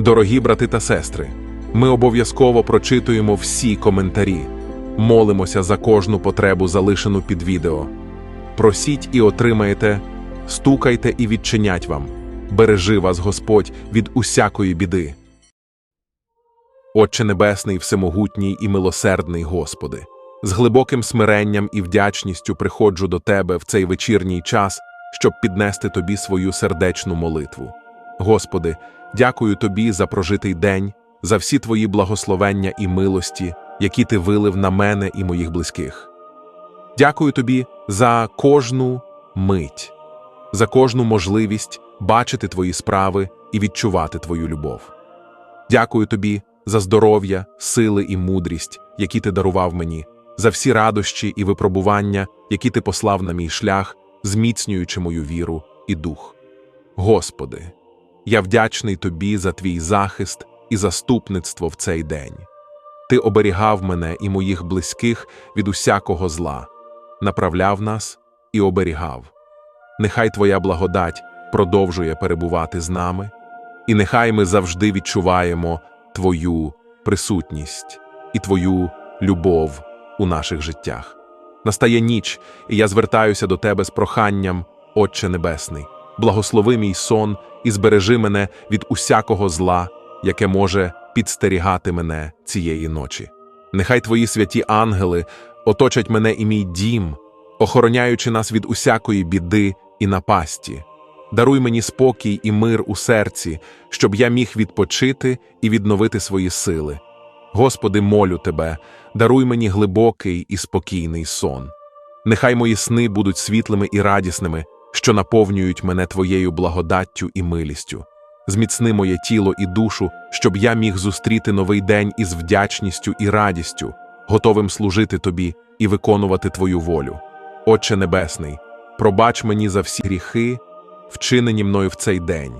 Дорогі брати та сестри, ми обов'язково прочитуємо всі коментарі, молимося за кожну потребу, залишену під відео. Просіть і отримаєте, стукайте і відчинять вам. Бережи вас Господь від усякої біди. Отче Небесний, всемогутній і милосердний Господи, з глибоким смиренням і вдячністю приходжу до Тебе в цей вечірній час, щоб піднести Тобі свою сердечну молитву. Господи, дякую Тобі за прожитий день, за всі Твої благословення і милості, які Ти вилив на мене і моїх близьких. Дякую Тобі за кожну мить, за кожну можливість бачити Твої справи і відчувати Твою любов. Дякую Тобі за здоров'я, сили і мудрість, які ти дарував мені, за всі радощі і випробування, які ти послав на мій шлях, зміцнюючи мою віру і дух. Господи, я вдячний Тобі за Твій захист і заступництво в цей день. Ти оберігав мене і моїх близьких від усякого зла, направляв нас і оберігав. Нехай Твоя благодать продовжує перебувати з нами, і нехай ми завжди відчуваємо Твою присутність і Твою любов у наших життях. Настає ніч, і я звертаюся до Тебе з проханням, Отче Небесний, благослови мій сон і збережи мене від усякого зла, яке може підстерігати мене цієї ночі. Нехай Твої святі ангели оточать мене і мій дім, охороняючи нас від усякої біди і напасті. Даруй мені спокій і мир у серці, щоб я міг відпочити і відновити свої сили. Господи, молю Тебе, даруй мені глибокий і спокійний сон. Нехай мої сни будуть світлими і радісними, що наповнюють мене Твоєю благодаттю і милістю. Зміцни моє тіло і душу, щоб я міг зустріти новий день із вдячністю і радістю, готовим служити Тобі і виконувати Твою волю. Отче Небесний, пробач мені за всі гріхи, вчинені мною в цей день.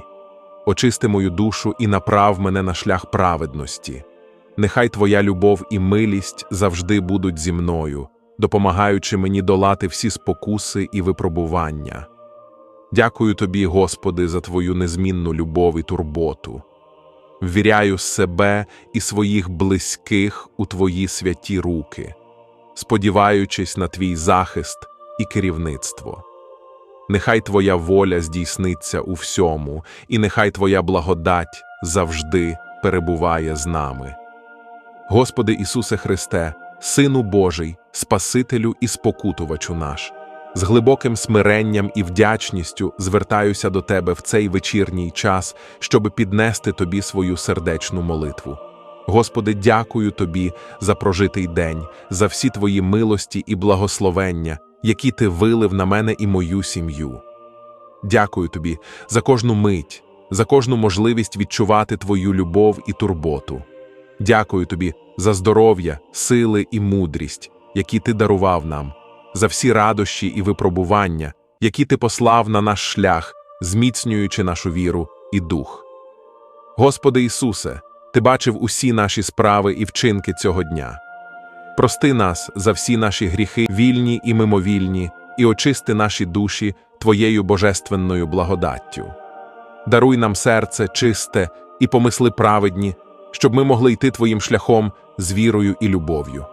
Очисти мою душу і направ мене на шлях праведності. Нехай Твоя любов і милість завжди будуть зі мною, допомагаючи мені долати всі спокуси і випробування. Дякую Тобі, Господи, за Твою незмінну любов і турботу. Ввіряю себе і своїх близьких у Твої святі руки, сподіваючись на Твій захист і керівництво. Нехай Твоя воля здійсниться у всьому, і нехай Твоя благодать завжди перебуває з нами. Господи Ісусе Христе, Сину Божий, Спасителю і спокутувачу наш, з глибоким смиренням і вдячністю звертаюся до Тебе в цей вечірній час, щоб піднести Тобі свою сердечну молитву. Господи, дякую Тобі за прожитий день, за всі Твої милості і благословення, які Ти вилив на мене і мою сім'ю. Дякую Тобі за кожну мить, за кожну можливість відчувати Твою любов і турботу. Дякую Тобі за здоров'я, сили і мудрість, які Ти дарував нам, за всі радощі і випробування, які Ти послав на наш шлях, зміцнюючи нашу віру і дух. Господи Ісусе, Ти бачив усі наші справи і вчинки цього дня. Прости нас за всі наші гріхи, вільні і мимовільні, і очисти наші душі Твоєю божественною благодаттю. Даруй нам серце чисте і помисли праведні, щоб ми могли йти Твоїм шляхом з вірою і любов'ю.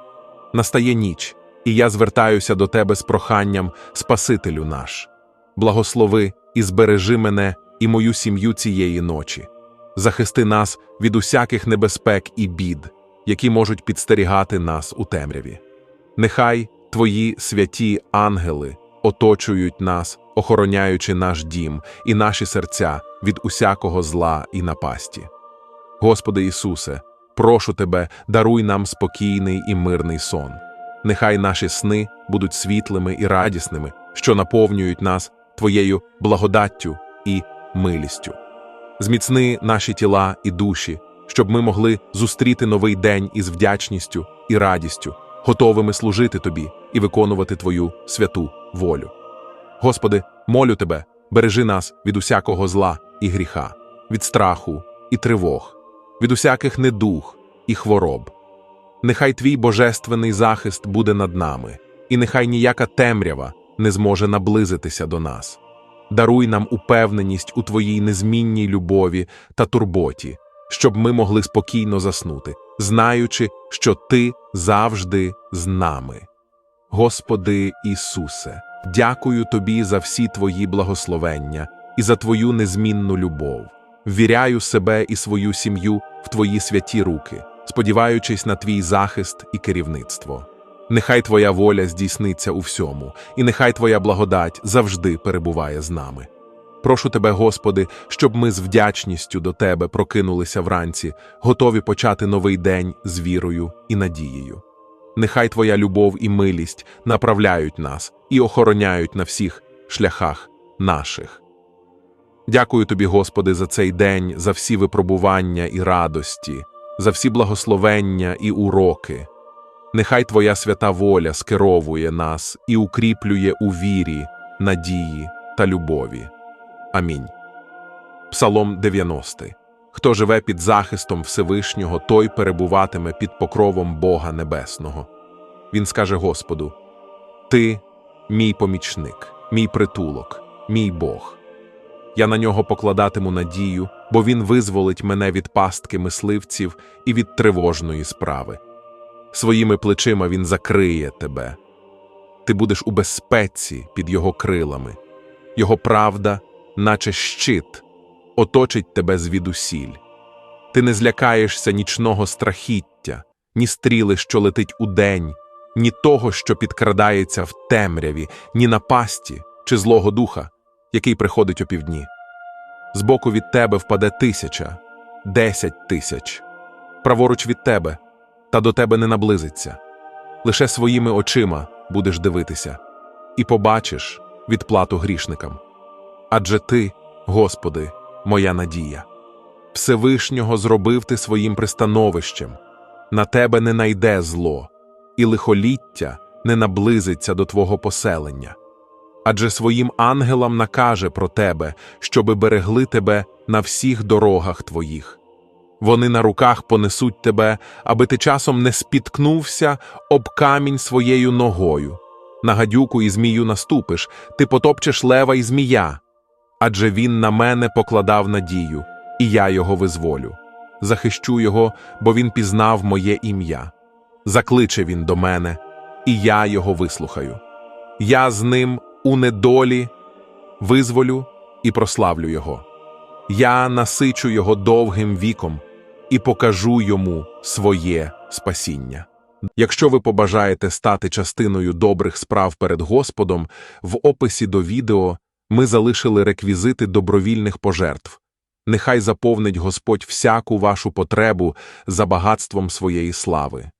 Настає ніч, і я звертаюся до Тебе з проханням, Спасителю наш. Благослови і збережи мене і мою сім'ю цієї ночі. Захисти нас від усяких небезпек і бід, які можуть підстерігати нас у темряві. Нехай Твої святі ангели оточують нас, охороняючи наш дім і наші серця від усякого зла і напасті. Господи Ісусе, прошу Тебе, даруй нам спокійний і мирний сон. Нехай наші сни будуть світлими і радісними, що наповнюють нас Твоєю благодаттю і милістю. Зміцни наші тіла і душі, щоб ми могли зустріти новий день із вдячністю і радістю, готовими служити Тобі і виконувати Твою святу волю. Господи, молю Тебе, бережи нас від усякого зла і гріха, від страху і тривог, від усяких недуг і хвороб. Нехай Твій божественний захист буде над нами, і нехай ніяка темрява не зможе наблизитися до нас. Даруй нам упевненість у Твоїй незмінній любові та турботі, щоб ми могли спокійно заснути, знаючи, що Ти завжди з нами. Господи Ісусе, дякую Тобі за всі Твої благословення і за Твою незмінну любов. Ввіряю себе і свою сім'ю в Твої святі руки, сподіваючись на Твій захист і керівництво. Нехай Твоя воля здійсниться у всьому, і нехай Твоя благодать завжди перебуває з нами. Прошу Тебе, Господи, щоб ми з вдячністю до Тебе прокинулися вранці, готові почати новий день з вірою і надією. Нехай Твоя любов і милість направляють нас і охороняють на всіх шляхах наших. Дякую Тобі, Господи, за цей день, за всі випробування і радості, за всі благословення і уроки. Нехай Твоя свята воля скеровує нас і укріплює у вірі, надії та любові. Амінь. Псалом 90. Хто живе під захистом Всевишнього, той перебуватиме під покровом Бога Небесного. Він скаже Господу: Ти мій помічник, мій притулок, мій Бог. Я на нього покладатиму надію, бо він визволить мене від пастки мисливців і від тривожної справи. Своїми плечима він закриє тебе. Ти будеш у безпеці під його крилами. Його правда, наче щит, оточить тебе звідусіль. Ти не злякаєшся нічного страхіття, ні стріли, що летить удень, ні того, що підкрадається в темряві, ні напасті чи злого духа, який приходить опівдні. Збоку від тебе впаде тисяча, десять тисяч, праворуч від тебе, та до тебе не наблизиться. Лише своїми очима будеш дивитися, і побачиш відплату грішникам. Адже ти, Господи, моя надія. Всевишнього зробив ти своїм пристановищем, на тебе не найде зло, і лихоліття не наблизиться до твого поселення. Адже своїм ангелам накаже про тебе, щоби берегли тебе на всіх дорогах твоїх. Вони на руках понесуть тебе, аби ти часом не спіткнувся об камінь своєю ногою. На гадюку і змію наступиш, ти потопчеш лева і змія. Адже він на мене покладав надію, і я його визволю. Захищу його, бо він пізнав моє ім'я. Закличе він до мене, і я його вислухаю. Я з ним у недолі визволю і прославлю його. Я насичу його довгим віком і покажу йому своє спасіння. Якщо ви побажаєте стати частиною добрих справ перед Господом, в описі до відео ми залишили реквізити добровільних пожертв. Нехай заповнить Господь всяку вашу потребу за багатством своєї слави.